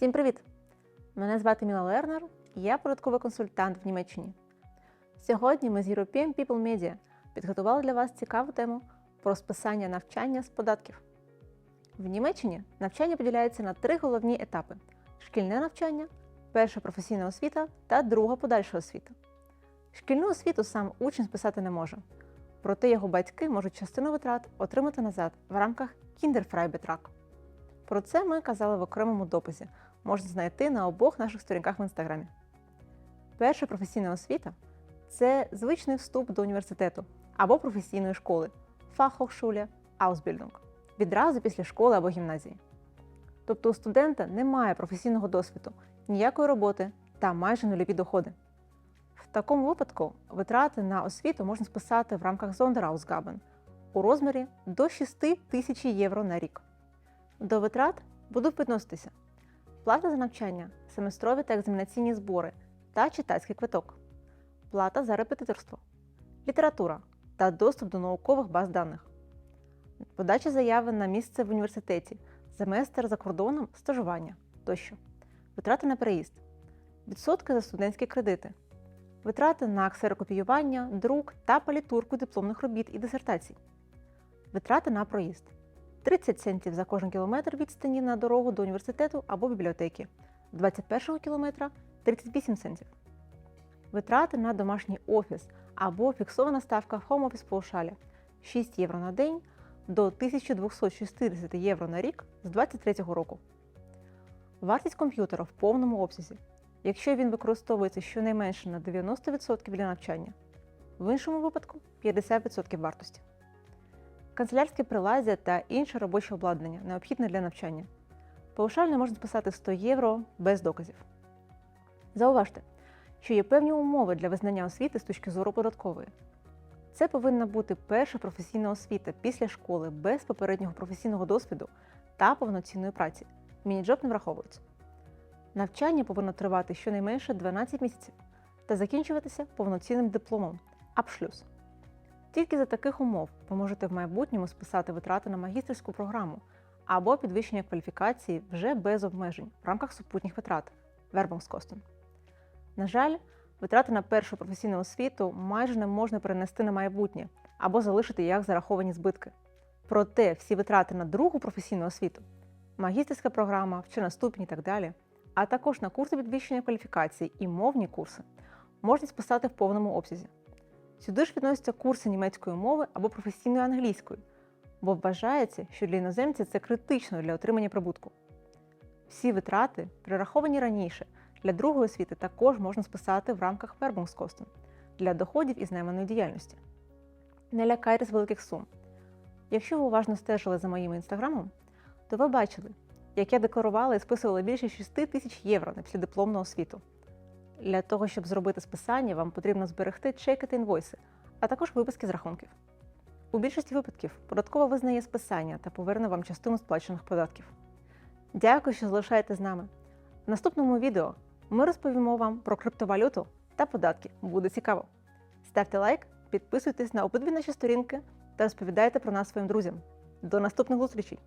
Всім привіт! Мене звати Міла Лернер, і я податковий консультант в Німеччині. Сьогодні ми з European People Media підготували для вас цікаву тему про списання навчання з податків. В Німеччині навчання поділяється на три головні етапи: шкільне навчання, перша професійна освіта та друга подальша освіта. Шкільну освіту сам учень списати не може, проте його батьки можуть частину витрат отримати назад в рамках Kinderfreibetrag. Про це ми казали в окремому дописі, можна знайти на обох наших сторінках в інстаграмі. Перша професійна освіта це звичний вступ до університету або професійної школи Fachhochschule Ausbildung відразу після школи або гімназії. Тобто у студента немає професійного досвіду, ніякої роботи та майже нульові доходи. В такому випадку витрати на освіту можна списати в рамках Sonderausgaben у розмірі до 6 тисяч євро на рік. До витрат будуть відноситися плата за навчання, семестрові та екзаменаційні збори та читацький квиток, плата за репетиторство, література та доступ до наукових баз даних, подача заяви на місце в університеті, семестр за кордоном, стажування тощо, витрати на переїзд, відсотки за студентські кредити, витрати на ксерокопіювання, друк та палітурку дипломних робіт і дисертацій, витрати на проїзд. 30 центів за кожен кілометр відстані на дорогу до університету або бібліотеки, 21 кілометра 38 центів. Витрати на домашній офіс або фіксована ставка в Home Office паушалі 6 євро на день до 1260 євро на рік з 2023 року. Вартість комп'ютера в повному обсязі, якщо він використовується щонайменше на 90% для навчання, в іншому випадку 50% вартості канцелярське приладдя та інше робоче обладнання, необхідне для навчання. Паушально можна списати 100 євро без доказів. Зауважте, що є певні умови для визнання освіти з точки зору податкової. Це повинна бути перша професійна освіта після школи без попереднього професійного досвіду та повноцінної праці. Мініджоб не враховується. Навчання повинно тривати щонайменше 12 місяців та закінчуватися повноцінним дипломом Абшлюс. Тільки за таких умов ви можете в майбутньому списати витрати на магістерську програму або підвищення кваліфікації вже без обмежень в рамках супутніх витрат Werbungskosten. На жаль, витрати на першу професійну освіту майже не можна перенести на майбутнє або залишити як зараховані збитки. Проте всі витрати на другу професійну освіту, магістерська програма, вчена ступінь і так далі, а також на курси підвищення кваліфікації і мовні курси можна списати в повному обсязі. Сюди ж відносяться курси німецької мови або професійної англійської, бо вважається, що для іноземців це критично для отримання прибутку. Всі витрати, перераховані раніше, для другої освіти також можна списати в рамках Werbungskosten для доходів із найманої діяльності. Не лякайтесь великих сум. Якщо ви уважно стежили за моїм інстаграмом, то ви бачили, як я декларувала і списувала більше 6 тисяч євро на післядипломну освіту. Для того, щоб зробити списання, вам потрібно зберегти чеки та інвойси, а також виписки з рахунків. У більшості випадків податкова визнає списання та поверне вам частину сплачених податків. Дякую, що залишаєте з нами. В наступному відео ми розповімо вам про криптовалюту та податки. Буде цікаво. Ставте лайк, підписуйтесь на обидві наші сторінки та розповідайте про нас своїм друзям. До наступних зустрічей!